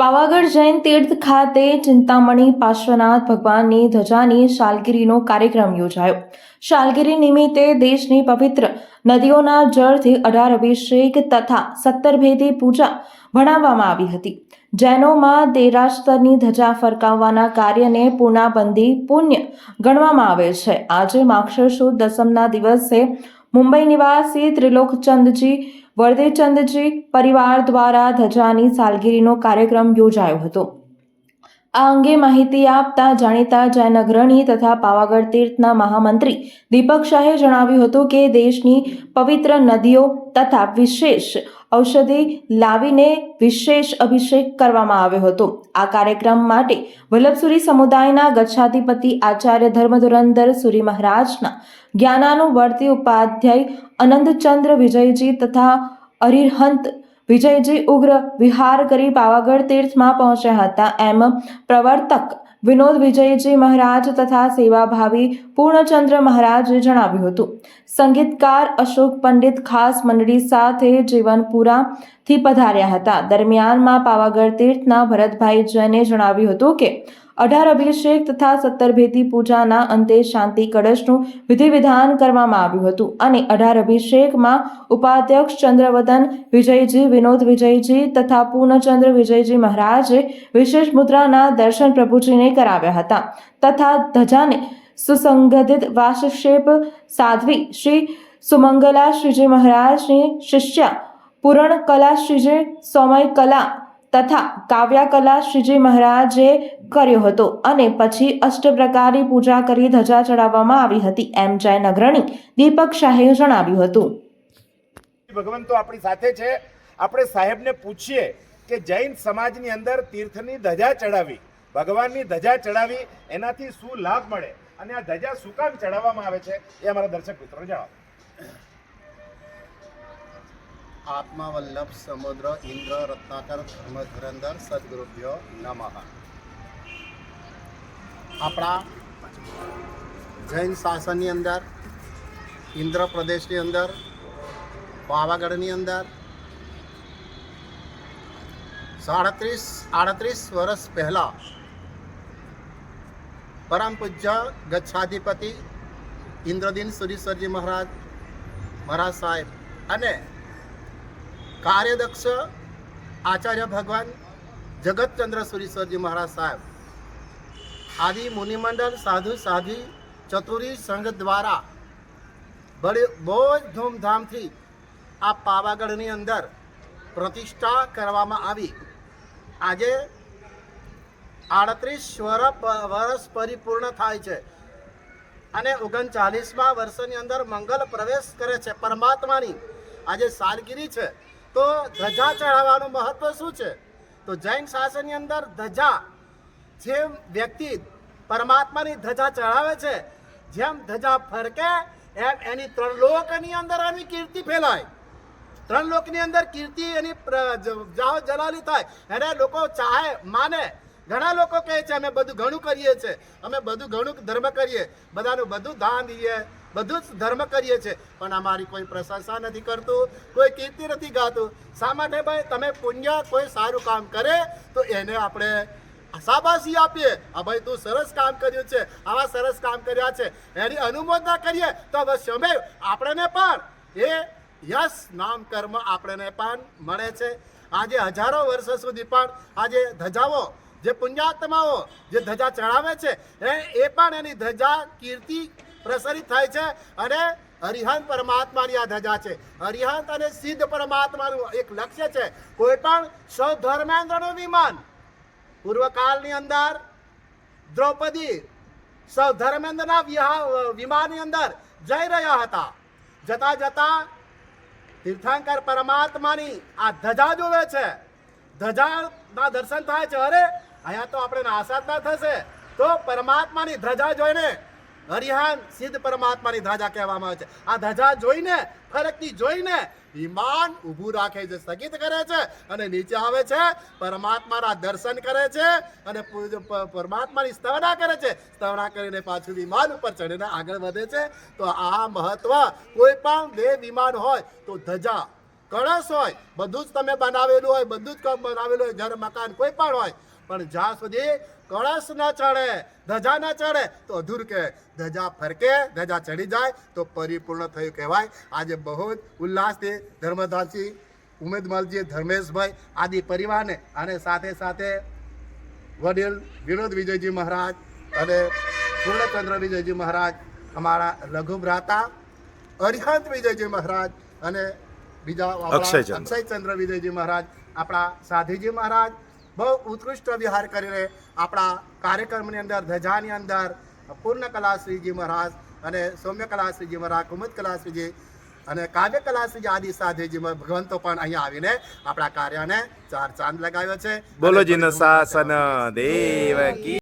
પાવાગઢ જૈન તીર્થ ખાતે ચિંતામણી પાર્શ્વનાથ ભગવાનની ધજાની શાલગીરીનો કાર્યક્રમ યોજાયો. શાલગીરી નિમિત્તે દેશની પવિત્ર નદીઓના જળથી અઢાર અભિષેક તથા સત્તરભેદી પૂજા ભણાવવામાં આવી હતી. જૈનોમાં દેરાસ્તરની ધજા ફરકાવવાના કાર્યને પૂર્ણાબંધી પુણ્ય ગણવામાં આવે છે. આજે માક્ષર સુદ દસમના દિવસે મુંબઈ નિવાસી ત્રિલોકચંદજી વર્દેચંદજી પરિવાર દ્વારા ધજાની સાલગીરીનો કાર્યક્રમ યોજાયો હતો. આ અંગે માહિતી આપતા જાણીતા જૈન અગ્રણી તથા પાવાગઢ તીર્થના મહામંત્રી દીપક શાહે જણાવ્યું હતું કે દેશની પવિત્ર નદીઓ તથા વિશેષ ઔષધિ લાવીને વિશેષ અભિષેક કરવામાં આવ્યો હતો. આ કાર્યક્રમ માટે વલ્લભસુરી સમુદાયના ગચ્છાધિપતિ આચાર્ય ધર્મધુરંદર સુરી મહારાજના જ્ઞાનાનુવર્તી ઉપાધ્યાય અનંતચંદ્ર વિજયજી તથા અરિહંત વિજયજી ઉગ્ર વિહાર કરી પાવાગઢ તીર્થમાં પહોંચ્યા હતા. એમ પ્રવર્તક વિનોદ વિજયજી મહારાજ તથા સેવાભાવી પૂર્ણચંદ્ર મહારાજે જણાવ્યું હતું. સંગીતકાર અશોક પંડિત ખાસ મંડળી સાથે જીવનપુરાથી પધાર્યા હતા. દરમિયાનમાં પાવાગઢ તીર્થના ભરતભાઈ જૈને જણાવ્યું હતું કે અઢાર અભિષેક તથા સત્તરભેદી પૂજાના અંતે શાંતિ કળશનું વિધિ વિધાન કરવામાં આવ્યું હતું અને અઢાર અભિષેકમાં ઉપાધ્યક્ષ ચંદ્રવદન વિજયજી, વિનોદ વિજયજી તથા પૂર્ણચંદ્ર વિજયજી મહારાજે વિશેષ મુદ્રાના દર્શન પ્રભુજીને કરાવ્યા હતા તથા ધજાને સુસંગઠિત વાસક્ષેપ સાધ્વી શ્રી સુમંગલા શ્રીજી મહારાજની શિષ્યા પૂરણ કલા શ્રીજી સોમય કલા તથા કાવ્યા કલા શ્રીજી મહારાજે કર્યો હતો અને પછી અષ્ટપ્રકારની પૂજા કરી ધજા ચડાવવામાં આવી હતી, એમ જૈન અગ્રણી દીપક શાહે જણાવ્યું હતું. ભગવાન તો આપણી સાથે છે. આપણે સાહેબને પૂછીએ કે જૈન સમાજની અંદર તીર્થની ધજા ચડાવી, ભગવાનની ધજા ચડાવી, એનાથી શું લાભ મળે? અને આ ધજા શું કામ ચડાવવામાં આવે છે? એ અમારા દર્શક મિત્રો જણાવો. આત્મવલ્લભ સમુદ્ર ઇન્દ્ર રત્નાકર ધર્મધુરંદર સદગુરુભ્યો નમઃ આપણા જૈન શાસનની અંદર ઇન્દ્ર પ્રદેશની અંદર પાવાગઢની અંદર સાડત્રીસ આડત્રીસ વર્ષ પહેલાં પરમ પૂજ્ય ગચ્છાધિપતિ ઇન્દ્રદીન સુરીશ્વરજી મહારાજ મહારાજ સાહેબ અને કાર્યદક્ષ આચાર્ય ભગવાન જગતચંદ્ર સુરીશ્વરજી મહારાજ સાહેબ, આદિ મુનિમંડળ સાધુ સાધ્વી ચતુરી સંઘ દ્વારા બડે બહુ જ ધૂમધામથી આ પાવાગઢની અંદર પ્રતિષ્ઠા કરવામાં આવી. આજે આડત્રીસ વર્ષ પરિપૂર્ણ થાય છે અને ઓગણચાલીસમાં વર્ષની અંદર મંગલ પ્રવેશ કરે છે. પરમાત્માની આજે સાલગીરી છે. તો ધજા ચઢાવવાનું મહત્વ શું છે? તો જૈન શાસનની અંદર ધજા, જે વ્યક્તિ પરમાત્માની ધજા ચઢાવે છે, જેમ ધજા ફરકે, એમ એની ત્રણ લોકની અંદર એની કીર્તિ ફેલાય. ત્રણ લોકની અંદર કીર્તિ એની જાહો જલાલી થાય. એને લોકો ચાહે, માને. ઘણા લોકો કહે છે, અમે બધું ઘણું કરીએ છીએ. અમે બધું ઘણું ધર્મ કરીએ. બધાનું બધું દાન દઈએ. બધું જ ધર્મ કરીએ છીએ. પણ અમારી કોઈ પ્રશંસા નથી કરતું, કોઈ કીર્તિ નથી ગાતું. શા માટે ભાઈ? તમે પુણ્ય કોઈ સારું કામ કરે તો એને આપણે શાબાશી આપીએ. આ ભાઈ તું સરસ કામ કર્યું છે. આવા સરસ કામ કર્યા છે. એની અનુમોદના કરીએ તો અવશ્ય અમે આપણને પણ એ યશ નામ કર્મ આપણને પણ મળે છે. આજે હજારો વર્ષો સુધી પણ આજે ધજાઓ, જે પુણ્યાત્માઓ, જે ધજા ચડાવે છે એ પણ એની ધજા, કીર્તિ પ્રસરિત થાય છે અને હરિહંત પરમાત્માની આ ધજા છે. હરિહંત અને સિદ્ધ પરમાત્માનું એક લક્ષ્ય છે. કોઈ પણ સૌ ધર્મેન્દ્રનું વિમાન, પૂર્વકાળની અંદર દ્રૌપદી સૌ ધર્મેન્દ્રના વિહા- વિમાનની અંદર જઈ રહ્યા હતા. જતા જતા તીર્થંકર પરમાત્માની આ ધજા જોવે છે. ધજાના દર્શન થાય છે. અરે, અહીંયા તો આપણે નાસાદના થશે. તો પરમાત્માની ધજા જોઈને હરિહાન સિદ્ધ પરમાત્માની ધજા કહેવામાં આવે છે. આ ધજા જોઈને, ફરકથી જોઈને વિમાન ઊભું રાખે છે, સ્થગિત કરે છે અને નીચે આવે છે, પરમાત્માના દર્શન કરે છે અને પરમાત્માની સ્તવના કરે છે. સ્તવના કરીને પાછું વિમાન ઉપર ચડીને આગળ વધે છે. તો આ મહત્વ, કોઈ પણ બે વિમાન હોય તો ધજા, કળશ હોય, બધું જ તમે બનાવેલું હોય, બધું જ કામ બનાવેલું હોય, ઘર, મકાન, કોઈ પણ હોય પણ જ્યાં સુધી કળશ ના ચડે ધજા ના ચડે તો અધૂર કે ધજા ફરકે ધજા ચડી જાય તો પરિપૂર્ણ થયું કહેવાય આજે બહુ જ ઉલ્લાસથી ધર્મદાસજી ઉમેદમાલજી ધર્મેશભાઈ આદિ પરિવારને અને સાથે સાથે વડીલ વિનોદ વિજયજી મહારાજ અને પૂર્ણચંદ્ર વિજયજી મહારાજ અમારા રઘુ ભ્રાતા અરિહંત વિજયજી મહારાજ અને બીજા. અક્ષયચંદ્ર વિજયજી મહારાજ આપણા સાધીજી મહારાજ બહુ ઉત્કૃષ્ટ વિહાર કરીને આપણા કાર્યક્રમની અંદર ધજાની અંદર પૂર્ણ કલાશ્રીજી મહારાજ અને સૌમ્ય કલાશ્રીજી મહારાજ કુમુદ કલાશ્રીજી અને કાવ્ય કલાશ્રીજી આદિ સાધેજી ભગવંતો પણ અહીંયા આવીને આપણા કાર્યને ચાર ચાંદ લગાવ્યો છે. બોલો જીનો શાસન દેવ કી.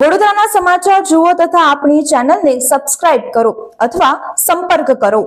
વડોદરાના સમાચાર જુઓ તથા આપણી ચેનલને સબસ્ક્રાઇબ કરો અથવા સંપર્ક કરો.